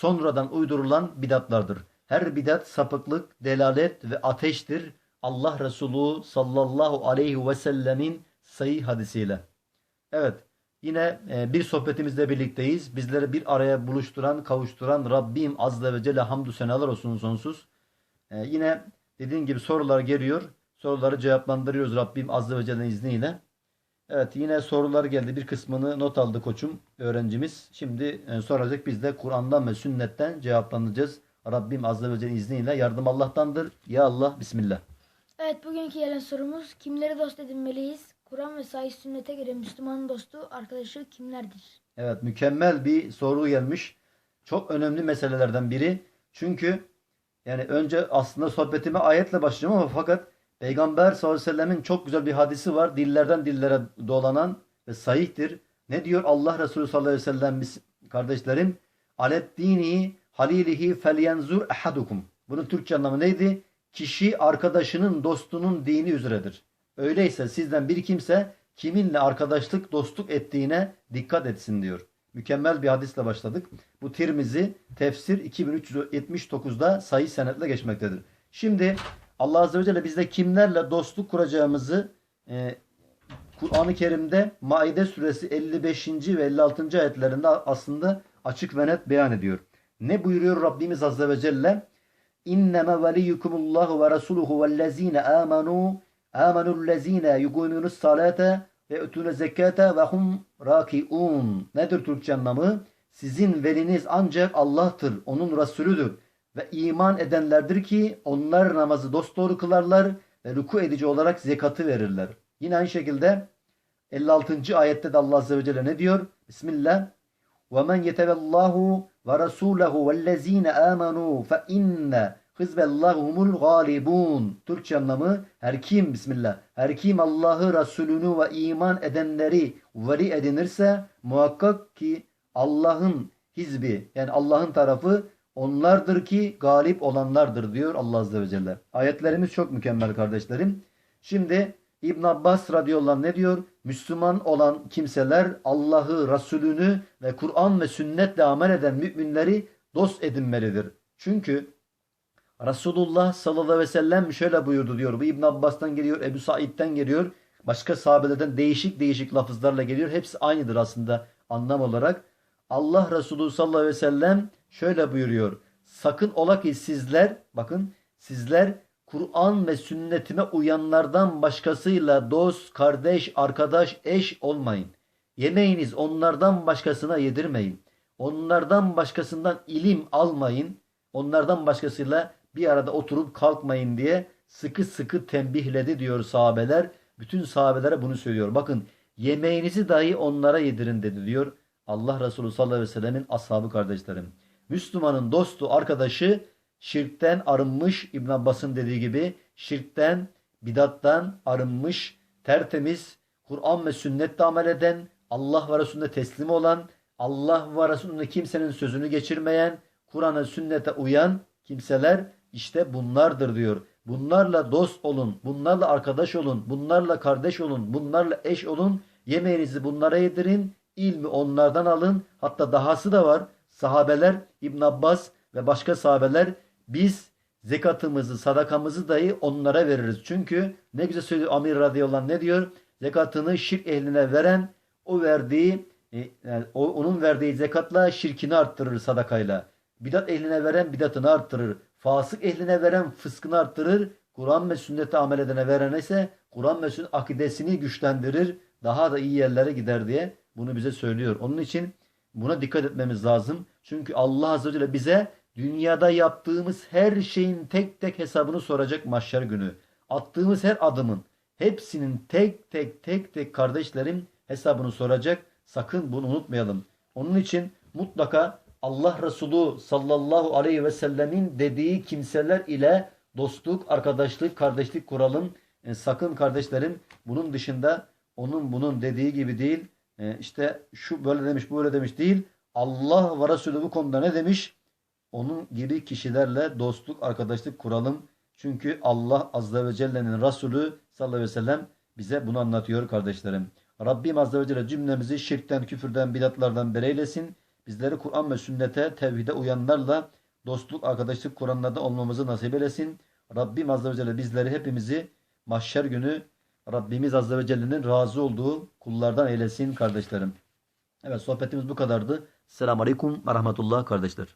sonradan uydurulan bidatlardır. Her bidat sapıklık, delalet ve ateştir. Allah Resulü sallallahu aleyhi ve sellemin sayı hadisiyle. Evet yine e, bir sohbetimizle birlikteyiz. Bizleri bir araya buluşturan, kavuşturan Rabbim Azze ve Celle hamdü senalar olsun sonsuz. E, yine dediğim gibi sorular geliyor. Soruları cevaplandırıyoruz Rabbim Azze ve Celle'nin izniyle. Evet yine sorular geldi. Bir kısmını not aldı koçum öğrencimiz. Şimdi e, soracak biz de Kur'an'dan ve sünnetten cevaplanacağız. Rabbim Azze ve Celle izniyle yardım Allah'tandır. Ya Allah Bismillah. Evet bugünkü gelen sorumuz kimleri dost edinmeliyiz? Kur'an ve sahih sünnete göre Müslümanın dostu, arkadaşı kimlerdir? Evet mükemmel bir soru gelmiş. Çok önemli meselelerden biri. Çünkü yani önce aslında sohbetime ayetle başlayacağım ama fakat Peygamber sallallahu aleyhi ve sellemin çok güzel bir hadisi var. Dillerden dillere dolanan ve sahihtir. Ne diyor Allah Resulü sallallahu aleyhi ve sellem kardeşlerim? Alet dini halilihi felyenzur ahadukum. Bunun Türkçe anlamı neydi? Kişi arkadaşının dostunun dini üzeredir. Öyleyse sizden bir kimse kiminle arkadaşlık dostluk ettiğine dikkat etsin diyor. Mükemmel bir hadisle başladık. Bu Tirmizi tefsir 2379'da sayı senetle geçmektedir. Şimdi Allah Azze ve Celle bizde kimlerle dostluk kuracağımızı e, Kur'an-ı Kerim'de Maide suresi 55. ve 56. ayetlerinde aslında açık ve net beyan ediyor. Ne buyuruyor Rabbimiz Azze ve Celle? İnneme veliyukumullahu ve rasuluhu vellezine amanu amenullezine yuqimunus salate ve ötune zekate ve hum rakiun. Nedir Türkçe anlamı? Sizin veliniz ancak Allah'tır, onun Resulüdür ve iman edenlerdir ki onlar namazı dosdoğru kılarlar ve ruku edici olarak zekatı verirler. Yine aynı şekilde 56. ayette de Allah Azze ve Celle ne diyor? Bismillah. وَمَنْ يَتَوَ اللّٰهُ وَرَسُولَهُ وَالَّذ۪ينَ آمَنُوا فَاِنَّ Hizbellahumul galibun. Türkçe anlamı her kim bismillah. Her kim Allah'ı, Resulünü ve iman edenleri veli edinirse muhakkak ki Allah'ın hizbi yani Allah'ın tarafı onlardır ki galip olanlardır diyor Allah Azze ve Celle. Ayetlerimiz çok mükemmel kardeşlerim. Şimdi İbn Abbas radıyallahu anh ne diyor? Müslüman olan kimseler Allah'ı, Resulünü ve Kur'an ve sünnetle amel eden müminleri dost edinmelidir. Çünkü Resulullah sallallahu aleyhi ve sellem şöyle buyurdu diyor. Bu İbn Abbas'tan geliyor, Ebu Said'den geliyor. Başka sahabelerden değişik değişik lafızlarla geliyor. Hepsi aynıdır aslında anlam olarak. Allah Resulü sallallahu aleyhi ve sellem şöyle buyuruyor. Sakın ola ki sizler, bakın sizler Kur'an ve sünnetime uyanlardan başkasıyla dost, kardeş, arkadaş, eş olmayın. Yemeğiniz onlardan başkasına yedirmeyin. Onlardan başkasından ilim almayın. Onlardan başkasıyla bir arada oturup kalkmayın diye sıkı sıkı tembihledi diyor sahabeler. Bütün sahabelere bunu söylüyor. Bakın yemeğinizi dahi onlara yedirin dedi diyor. Allah Resulü sallallahu aleyhi ve sellemin ashabı kardeşlerim. Müslümanın dostu, arkadaşı şirkten arınmış İbn Abbas'ın dediği gibi şirkten, bidattan arınmış, tertemiz, Kur'an ve sünnetle amel eden, Allah ve Resulüne teslim olan, Allah ve Resulüne kimsenin sözünü geçirmeyen, Kur'an'a sünnete uyan kimseler işte bunlardır diyor. Bunlarla dost olun, bunlarla arkadaş olun, bunlarla kardeş olun, bunlarla eş olun. Yemeğinizi bunlara yedirin, ilmi onlardan alın. Hatta dahası da var. Sahabeler, İbn Abbas ve başka sahabeler biz zekatımızı, sadakamızı dahi onlara veririz. Çünkü ne güzel söylüyor Amir radıyallahu ne diyor? Zekatını şirk ehline veren o verdiği e, yani onun verdiği zekatla şirkini arttırır sadakayla. Bidat ehline veren bidatını arttırır. Fasık ehline veren fıskını arttırır. Kur'an ve sünnete amel edene veren ise Kur'an ve sünnet akidesini güçlendirir. Daha da iyi yerlere gider diye bunu bize söylüyor. Onun için buna dikkat etmemiz lazım. Çünkü Allah Azze ve Celle bize dünyada yaptığımız her şeyin tek tek hesabını soracak mahşer günü. Attığımız her adımın hepsinin tek tek tek tek kardeşlerim hesabını soracak. Sakın bunu unutmayalım. Onun için mutlaka Allah Resulü sallallahu aleyhi ve sellemin dediği kimseler ile dostluk, arkadaşlık, kardeşlik kuralım. E, sakın kardeşlerim bunun dışında onun bunun dediği gibi değil. E, işte şu böyle demiş, böyle demiş değil. Allah ve Resulü bu konuda ne demiş? Onun gibi kişilerle dostluk, arkadaşlık kuralım. Çünkü Allah Azze ve Celle'nin Resulü sallallahu aleyhi ve sellem bize bunu anlatıyor kardeşlerim. Rabbim Azze ve Celle cümlemizi şirkten, küfürden, bidatlardan bereylesin. Bizleri Kur'an ve sünnete, tevhide uyanlarla dostluk, arkadaşlık kuranlarda olmamızı nasip eylesin. Rabbim Azze ve Celle bizleri hepimizi mahşer günü Rabbimiz Azze ve Celle'nin razı olduğu kullardan eylesin kardeşlerim. Evet sohbetimiz bu kadardı. Selamun Aleyküm ve Rahmetullah kardeşler.